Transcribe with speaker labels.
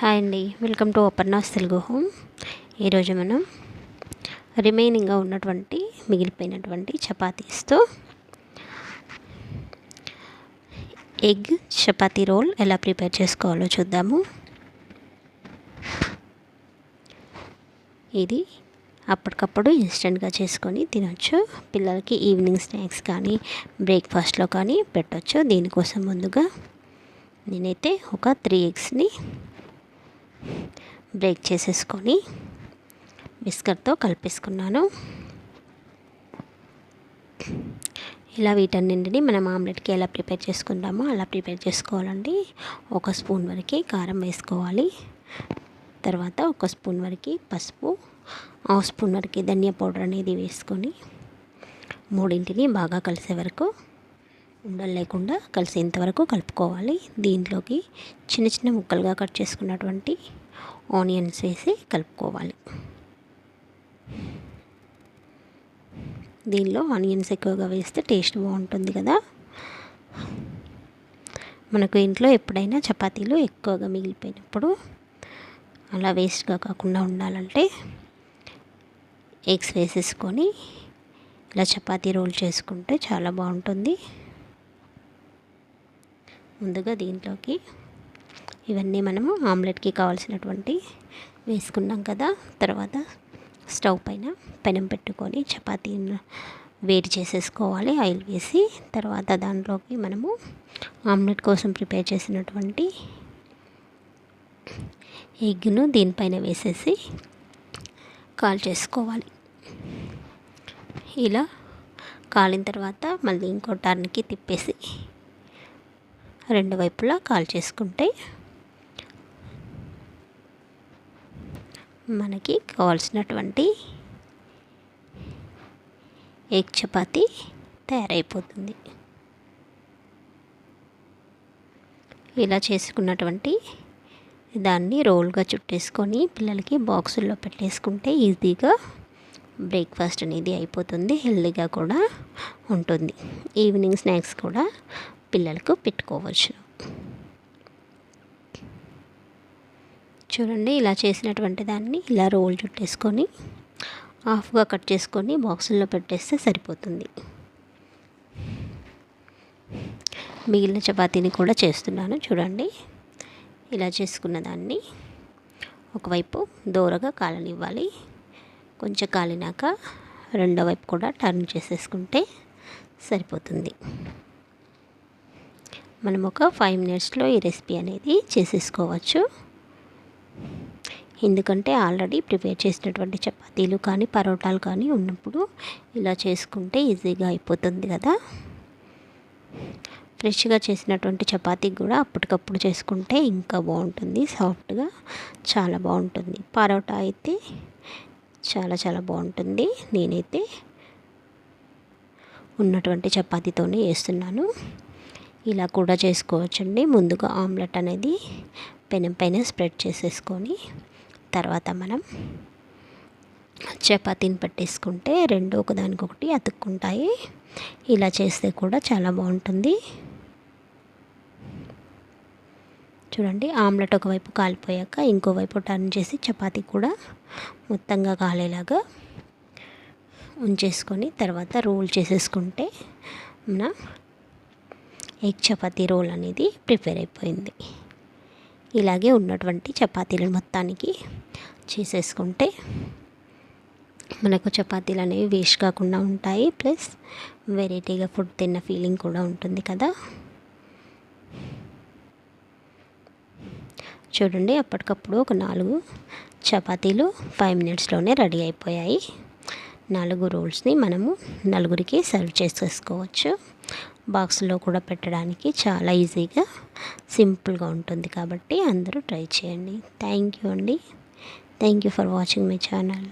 Speaker 1: Hi అండి. Welcome to Aparna's Telugu home. ఈరోజు మనం రిమైనింగ్గా ఉన్నటువంటి మిగిలిపోయినటువంటి చపాతీస్తో ఎగ్ చపాతీ రోల్ ఎలా ప్రిపేర్ చేసుకోవాలో చూద్దాము. ఇది అప్పటికప్పుడు ఇన్స్టెంట్గా చేసుకొని తినొచ్చు. పిల్లలకి ఈవినింగ్ స్నాక్స్ కానీ బ్రేక్ఫాస్ట్లో కానీ పెట్టొచ్చు. దీనికోసం ముందుగా నేనైతే ఒక త్రీ ఎగ్స్ని బ్రేక్ చేసేసుకొని బిస్కట్తో కలిపేసుకున్నాను. ఇలా వీటన్నింటిని మనం ఆమ్లెట్కి ఎలా ప్రిపేర్ చేసుకుంటామో అలా ప్రిపేర్ చేసుకోవాలండి. ఒక స్పూన్ వరకు కారం వేసుకోవాలి. తర్వాత ఒక స్పూన్ వరకు పసుపు హాఫ్ స్పూన్ వరకు ధనియా పౌడర్ అనేది వేసుకొని మూడింటిని బాగా కలిసే వరకు ఉండలు లేకుండా కలిసేంత వరకు కలుపుకోవాలి. దీంట్లోకి చిన్న చిన్న ముక్కలుగా కట్ చేసుకున్నటువంటి ఆనియన్స్ వేసి కలుపుకోవాలి. దీనిలో ఆనియన్స్ ఎక్కువగా వేస్తే టేస్ట్ బాగుంటుంది కదా. మనకు ఇంట్లో ఎప్పుడైనా చపాతీలు ఎక్కువగా మిగిలిపోయినప్పుడు అలా వేస్ట్గా కాకుండా ఉండాలంటే ఎగ్స్ వేసేసుకొని ఇలా చపాతీ రోల్ చేసుకుంటే చాలా బాగుంటుంది. ముందుగా దీంట్లోకి ఇవన్నీ మనము ఆమ్లెట్కి కావాల్సినటువంటి వేసుకున్నాం కదా తర్వాత స్టవ్ పైన పెనం పెట్టుకొని చపాతీ వేడి చేసేసుకోవాలి ఆయిల్ వేసి తర్వాత దాంట్లోకి మనము ఆమ్లెట్ కోసం ప్రిపేర్ చేసినటువంటి ఎగ్ను దీనిపైన వేసేసి కాల్ చేసుకోవాలి. ఇలా కాలిన తర్వాత మళ్ళీ ఇంకో టర్న్కి తిప్పేసి రెండు వైపులా కాల్ చేసుకుంటే మనకి కావాల్సినటువంటి ఎగ్ చపాతి తయారైపోతుంది. ఇలా చేసుకున్నటువంటి దాన్ని రోల్గా చుట్టేసుకొని పిల్లలకి బాక్సుల్లో పెట్టేసుకుంటే ఈజీగా బ్రేక్ఫాస్ట్ అనేది అయిపోతుంది హెల్దీగా కూడా ఉంటుంది. ఈవినింగ్ స్నాక్స్ కూడా పిల్లలకు పెట్టుకోవచ్చు. చూడండి ఇలా చేసినటువంటి దాన్ని ఇలా రోల్ చుట్టేసుకొని హాఫ్గా కట్ చేసుకొని బాక్సుల్లో పెట్టేస్తే సరిపోతుంది. మిగిలిన చపాతీని కూడా చేస్తున్నాను చూడండి. ఇలా చేసుకున్న దాన్ని ఒకవైపు దూరగా కాలనివ్వాలి. కొంచెం కాలినాక రెండో వైపు కూడా టర్న్ చేసేసుకుంటే సరిపోతుంది. మనం ఒక ఫైవ్ మినిట్స్లో ఈ రెసిపీ అనేది చేసేసుకోవచ్చు. ఎందుకంటే ఆల్రెడీ ప్రిపేర్ చేసినటువంటి చపాతీలు కానీ పరోటాలు కానీ ఉన్నప్పుడు ఇలా చేసుకుంటే ఈజీగా అయిపోతుంది కదా. ఫ్రెష్గా చేసినటువంటి చపాతీ కూడా అప్పటికప్పుడు చేసుకుంటే ఇంకా బాగుంటుంది సాఫ్ట్గా చాలా బాగుంటుంది. పరోటా అయితే చాలా చాలా బాగుంటుంది. నేనైతే ఉన్నటువంటి చపాతీతోనే వేస్తున్నాను ఇలా కూడా చేసుకోవచ్చండి. ముందుగా ఆమ్లెట్ అనేది పెనం పైన స్ప్రెడ్ చేసేసుకొని తర్వాత మనం చపాతీని పెట్టేసుకుంటే రెండు ఒకదానికొకటి అతుక్కుంటాయి. ఇలా చేస్తే కూడా చాలా బాగుంటుంది. చూడండి ఆమ్లెట్ ఒకవైపు కాలిపోయాక ఇంకోవైపు టర్న్ చేసి చపాతీ కూడా మొత్తంగా కాలేలాగా ఉంచేసుకొని తర్వాత రోల్ చేసేసుకుంటే మన ఎగ్ చపాతీ రోల్ అనేది ప్రిపేర్ అయిపోయింది. ఇలాగే ఉన్నటువంటి చపాతీలను మొత్తానికి చేసేసుకుంటే మనకు చపాతీలు అనేవి వేస్ట్ కాకుండా ఉంటాయి. ప్లస్ వెరైటీగా ఫుడ్ తిన్న ఫీలింగ్ కూడా ఉంటుంది కదా. చూడండి అప్పటికప్పుడు ఒక నాలుగు చపాతీలు ఫైవ్ మినిట్స్లోనే రెడీ అయిపోయాయి. నాలుగు రోల్స్ని మనము నలుగురికి సర్వ్ చేసేసుకోవచ్చు. బాక్స్లో కూడా పెట్టడానికి చాలా ఈజీగా సింపుల్గా ఉంటుంది కాబట్టి అందరూ ట్రై చేయండి. థ్యాంక్ యూ అండి. Thank you for watching my channel.